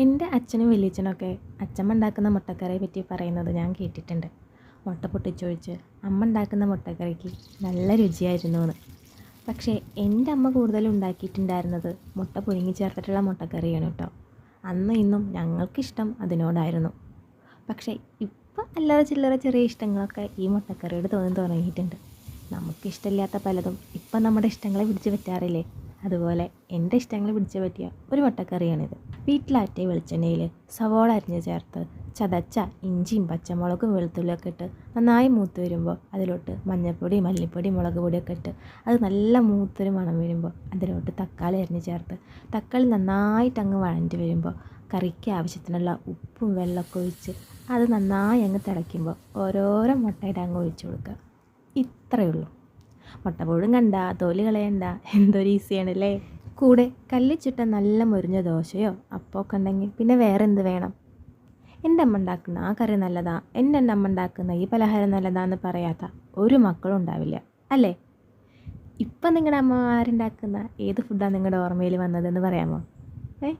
എന്റെ അച്ഛനും വലിയച്ഛനൊക്കെ അച്ഛമ്മ ഉണ്ടാക്കുന്ന മുട്ടക്കറിയെ പറ്റി പറയുന്നത് ഞാൻ കേട്ടിട്ടുണ്ട്. മുട്ട പൊട്ടിച്ചൊഴിച്ച് അമ്മ ഉണ്ടാക്കുന്ന മുട്ടക്കറിക്ക് നല്ല രുചിയായിരുന്നു എന്ന് പക്ഷേ എന്റെ അമ്മ കൂടുതലും ഉണ്ടാക്കിയിട്ടുണ്ടായിരുന്നത് മുട്ട പുഴുങ്ങി ചേർത്തിട്ടുള്ള മുട്ടക്കറിയാണ് കേട്ടോ. അന്ന് ഇന്നും ഞങ്ങൾക്കിഷ്ടം അതിനോടായിരുന്നു. പക്ഷേ ഇപ്പം അല്ലറ ചില്ലറ ചെറിയ ഇഷ്ടങ്ങളൊക്കെ ഈ മുട്ടക്കറിയോട് തോന്നി തുടങ്ങിയിട്ടുണ്ട്. നമുക്കിഷ്ടമില്ലാത്ത പലതും ഇപ്പം നമ്മുടെ ഇഷ്ടങ്ങളെ പിടിച്ച് പറ്റാറില്ലേ? അതുപോലെ എന്റെ ഇഷ്ടങ്ങൾ പിടിച്ചു പറ്റിയ ഒരു മുട്ടക്കറിയാണിത് വീട്ടിലാറ്റിയ വെളിച്ചെണ്ണയിൽ സവോള അരിഞ്ഞ് ചേർത്ത് ചതച്ച ഇഞ്ചിയും പച്ചമുളകും വെളുത്തുള്ളിയൊക്കെ ഇട്ട് നന്നായി മൂത്ത് വരുമ്പോൾ അതിലോട്ട് മഞ്ഞൾപ്പൊടി മല്ലിപ്പൊടി മുളക് പൊടിയൊക്കെ ഇട്ട് അത് നല്ല മൂത്തൊരു മണം വരുമ്പോൾ അതിലോട്ട് തക്കാളി അരിഞ്ഞ് ചേർത്ത് തക്കാളി നന്നായിട്ട് അങ്ങ് വഴഞ്ഞ് വരുമ്പോൾ കറിക്ക് ആവശ്യത്തിനുള്ള ഉപ്പും വെള്ളമൊക്കെ ഒഴിച്ച് അത് നന്നായി അങ്ങ് തിളയ്ക്കുമ്പോൾ ഓരോരോ മുട്ടയുടെ അങ്ങ് ഒഴിച്ചു കൊടുക്കുക. ഇത്രയേ ഉള്ളൂ. മുട്ട പുഴും കണ്ട തോൽ കളയണ്ട എന്തൊരു ഈസിയാണല്ലേ? കൂടെ കല്ലിച്ചിട്ട നല്ല മുരിഞ്ഞ ദോശയോ അപ്പമൊക്കെ ഉണ്ടെങ്കിൽ പിന്നെ വേറെ എന്ത് വേണം? എന്റെ അമ്മ ഉണ്ടാക്കുന്ന ആ കറി നല്ലതാ എന്റെ അമ്മ ഉണ്ടാക്കുന്ന ഈ പലഹാരം നല്ലതാന്ന് പറയാത്ത ഒരു മക്കളും ഉണ്ടാവില്ല അല്ലേ? ഇപ്പം നിങ്ങളുടെ അമ്മമാരുണ്ടാക്കുന്ന ഏത് ഫുഡാണ് നിങ്ങളുടെ ഓർമ്മയിൽ വന്നതെന്ന് പറയാമോ? ഏ?